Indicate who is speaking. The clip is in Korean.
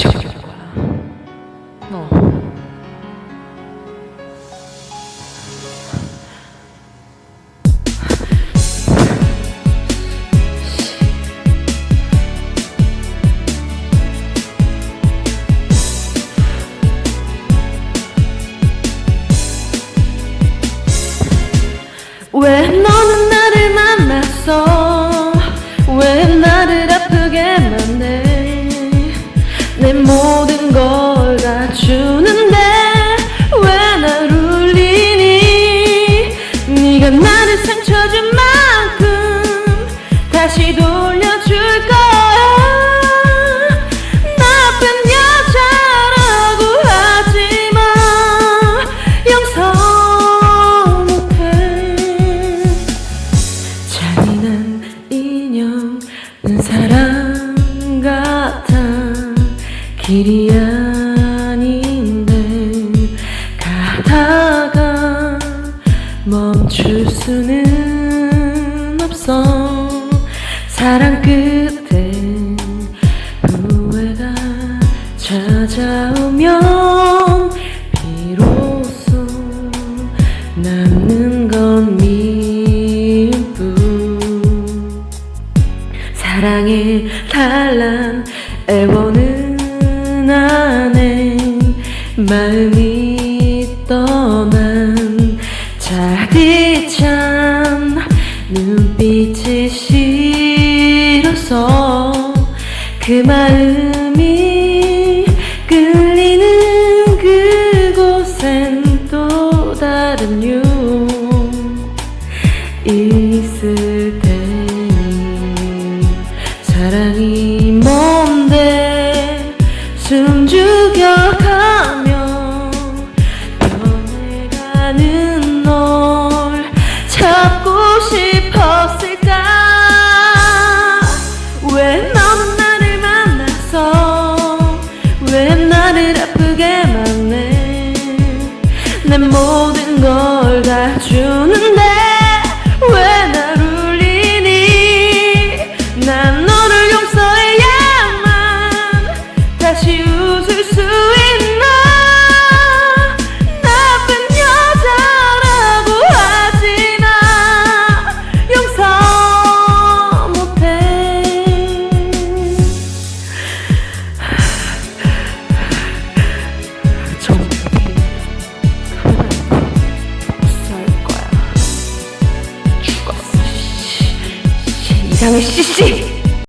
Speaker 1: 부셔주는 거야. 너. 왜 너? 내모 길이 아닌데 가다가 멈출 수는 없어. 사랑 끝에 후회가 찾아오면 비로소 남는 건 미움뿐. 사랑의 단란 애원은 안에 마음이 떠난 차디찬 눈빛이 싫어서 그 마음이 끌리는 그곳엔 또 다른 유 아프게 만내 내 모든 걸 다 주는 이상해 씨씨.